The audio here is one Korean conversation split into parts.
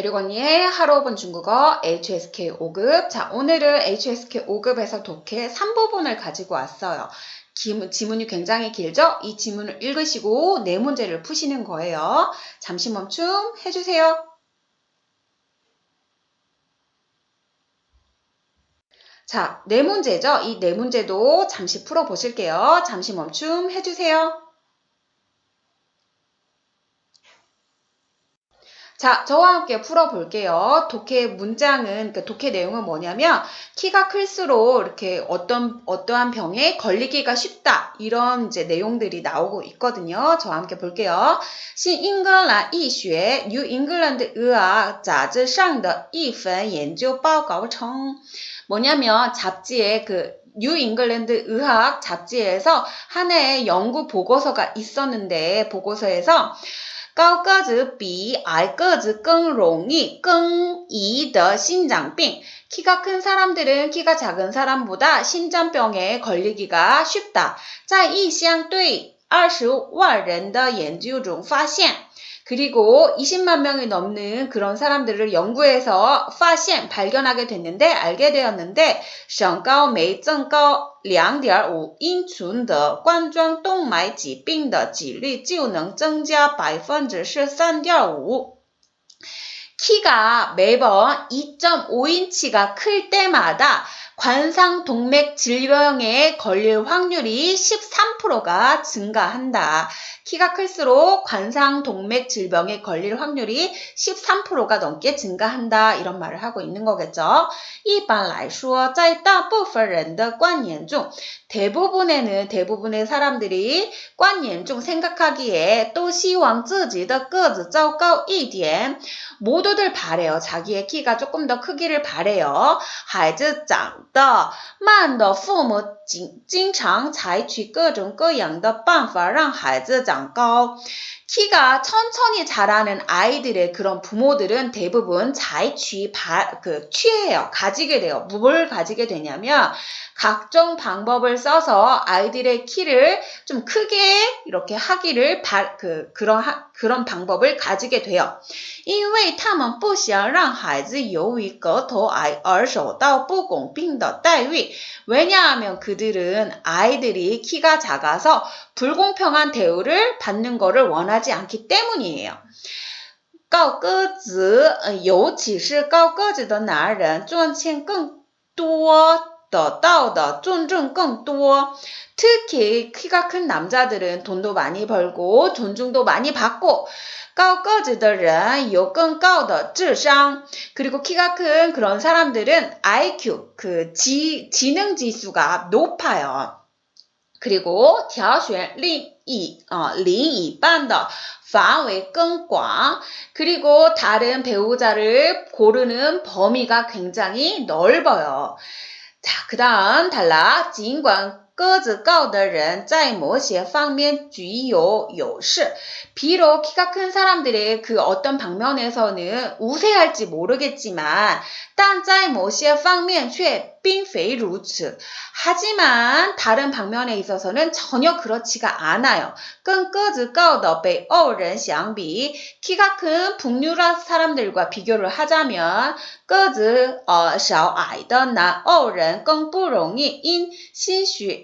대륙언니의 하루 5분 중국어 HSK 5급. 자, 오늘은 HSK 5급에서 독해 3부분을 가지고 왔어요. 기- 지문이 굉장히 길죠? 이 지문을 읽으시고 네 문제를 푸시는 거예요. 잠시 멈춤 해주세요. 자, 네 문제죠? 이 네 문제도 잠시 풀어보실게요. 잠시 멈춤 해주세요. 자, 저와 함께 풀어볼게요. 독해 문장은, 그러니까 독해 내용은 뭐냐면, 키가 클수록 이렇게 어떤, 어떠한 병에 걸리기가 쉽다. 이런 이제 내용들이 나오고 있거든요. 저와 함께 볼게요. 新英格兰医学与英格兰的의학杂志上的一份研究报告称 뭐냐면 잡지에 그 뉴 잉글랜드 의학 잡지에서 하나의 연구 보고서가 있었는데 보고서에서 高个子比矮个子更容易更易得心脏病. 키가 큰 사람들은 키가 작은 사람보다 심장병에 걸리기가 쉽다. 在一项对二十万人的研究中发现. 그리고 20만 명이 넘는 그런 사람들을 연구해서 发现 발견하게 됐는데 알게 되었는데 身高每增高2.5英寸的冠状动脉疾病的几率就能增加百分之十三点五。 키가 매번 2.5인치가 클 때마다 관상동맥 질병에 걸릴 확률이 13%가 증가한다. 키가 클수록 관상동맥 질병에 걸릴 확률이 13%가 넘게 증가한다. 이런 말을 하고 있는 거겠죠. 一般来说,在大部分人的观念中, 대부분에는 대부분의 사람들이 观念중 생각하기에 또 希望自己的个子较高一点 모두들 바래요. 자기의 키가 조금 더 크기를 바래요. 孩子长 的慢的父母经经常采取各种各样的办法让孩子长高. 키가 천천히 자라는 아이들의 그런 부모들은 대부분 자취 그 취해요. 가지게 돼요. 뭘 가지게 되냐면 각종 방법을 써서 아이들의 키를 좀 크게 이렇게 하기를 바, 그 그런 하, 그런 방법을 가지게 돼요. 因为他们不想让孩子由于个头矮而受到不公平的待遇. 왜냐하면 그들은 아이들이 키가 작아서 불공평한 대우를 받는 것을 원하지 않기 때문이에요. 高个子，尤其是高个子的男人赚钱更多。得到的尊重更多. 특히 키가 큰 남자들은 돈도 많이 벌고 존중도 많이 받고 高个子的人有更高的智商. 그리고 키가 큰 그런 사람들은 IQ 그 지, 지능 지수가 높아요. 그리고 挑选另 이, 어, 링이 반더 방외 끈과 그리고 다른 배우자를 고르는 범위가 굉장히 넓어요. 자, 그 다음 달라 진관 个子高的人在某些方面具有优势. 비록 키가 큰 사람들의 그 어떤 방면에서는 우세할지 모르겠지만, 但在某些方面却并非如此. 하지만 다른 방면에 있어서는 전혀 그렇지가 않아요. 跟个子高的北欧人相比, 키가 큰 북유럽 사람들과 비교를 하자면 个子呃小矮的南欧人更不容易因心血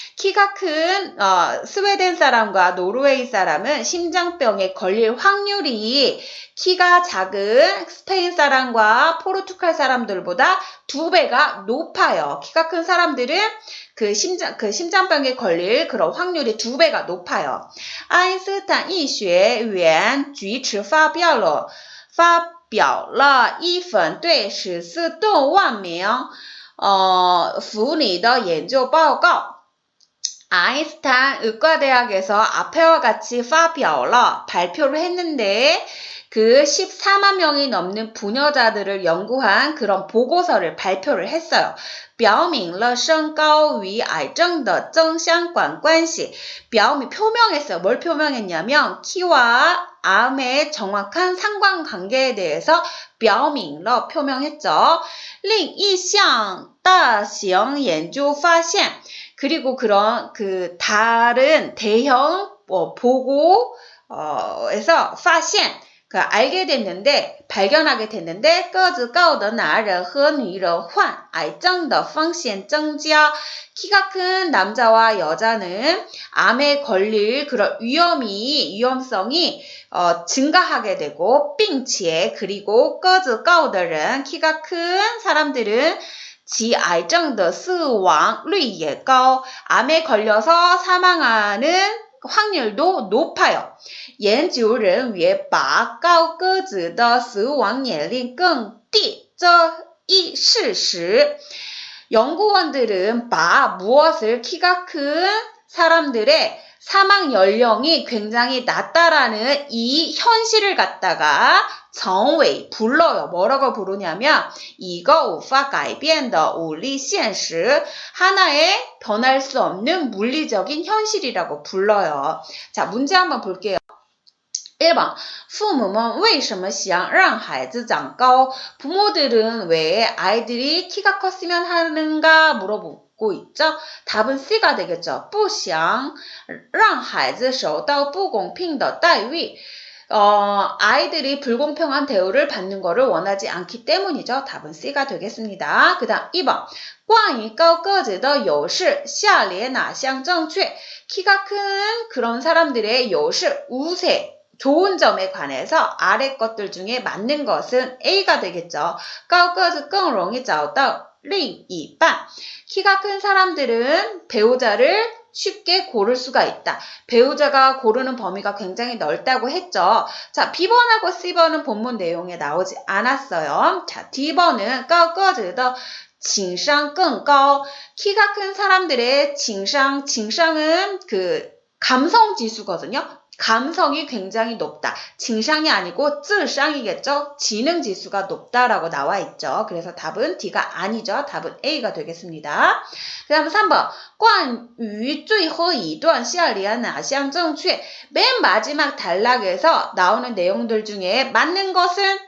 키가 큰 어, 스웨덴 사람과 노르웨이 사람은 심장병에 걸릴 확률이 키가 작은 스페인 사람과 포르투갈 사람들보다 두 배가 높아요. 키가 큰 사람들은 그 심장 그 심장병에 걸릴 그런 확률이 두 배가 높아요. 아인슈타인 医学院举持发表了发表了一份对十四多万名呃妇女的研究报告。 아인스타인 의과대학에서 앞에와 같이 发表了 발표를 했는데 그 14만 명이 넘는 부녀자들을 연구한 그런 보고서를 발표를 했어요. 表明了身高与癌症的正相关关系. 表明 표명했어요. 뭘 표명했냐면 키와 암의 정확한 상관관계에 대해서 表明了 표명했죠. 另一项大型研究发现 그리고 그런 그 다른 대형 뭐 보고 어에서 파신 그 알게 됐는데 발견하게 됐는데 꺼즈 까우던 나를 헌위로 환 알정더 펑시엔 정지어 키가 큰 남자와 여자는 암에 걸릴 그런 위험이 위험성이 어, 증가하게 되고 빙치에 그리고 거즈 까오더는 키가 큰 사람들은 其癌症的死亡率也高 암에 걸려서 사망하는 확률도 높아요. 研究人员把高个子的死亡年龄更低这一事实 연구원들은 바 무엇을 키가 큰 사람들의 사망 연령이 굉장히 낮다라는 이 현실을 갖다가 정웨이 불러요. 뭐라고 부르냐면 이거 우파改变的 우리 现实 하나의 변할 수 없는 물리적인 현실이라고 불러요. 자, 문제 한번 볼게요. 1번 父母们为什么想让孩子长高? 부모들은 왜 아이들이 키가 컸으면 하는가 물어보 고 있죠. 답은 C가 되겠죠. 不想让孩子受到不公平的待遇. 어, 아이들이 불공평한 대우를 받는 것을 원하지 않기 때문이죠. 답은 C가 되겠습니다. 그 다음 2번 关于高个子的优势下列哪项正确? 키가 큰 그런 사람들의 요실, 우세, 좋은 점에 관해서 아래 것들 중에 맞는 것은 A가 되겠죠. 高个子更容易找到 레이바. 키가 큰 사람들은 배우자를 쉽게 고를 수가 있다. 배우자가 고르는 범위가 굉장히 넓다고 했죠. 자, B번하고 C번은 본문 내용에 나오지 않았어요. 자, D번은 꺼꺼즈더 징상 끙꺼 키가 큰 사람들의 징상, 징상은 그 감성 지수거든요. 감성이 굉장히 높다. 징상이 아니고 쯔상이겠죠? 지능 지수가 높다라고 나와 있죠. 그래서 답은 D가 아니죠. 답은 A가 되겠습니다. 그 다음 3번. 关于最后一段下列哪项正确? 맨 마지막 단락에서 나오는 내용들 중에 맞는 것은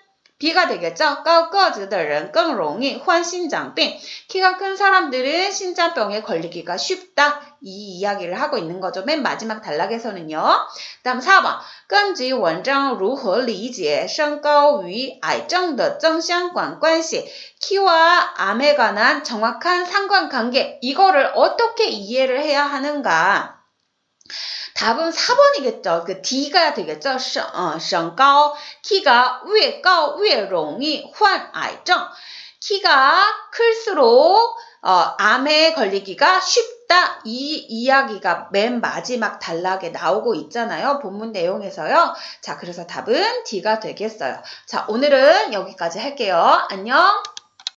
B가 되겠죠. 高个子的人更容易患心脏病. 키가 큰 사람들은 신장병에 걸리기가 쉽다. 이 이야기를 하고 있는 거죠. 맨 마지막 단락에서는요. 다음 4번. 根据文章如何理解身高与癌症的正相关关系? 키와 암에 관한 정확한 상관관계. 이거를 어떻게 이해를 해야 하는가? 답은 4번이겠죠. 그 D가 되겠죠. 身, 어, 身高 키가 越高越容易患癌症. 키가 클수록 어, 암에 걸리기가 쉽다. 이 이야기가 맨 마지막 단락에 나오고 있잖아요. 본문 내용에서요. 자, 그래서 답은 D가 되겠어요. 자, 오늘은 여기까지 할게요. 안녕.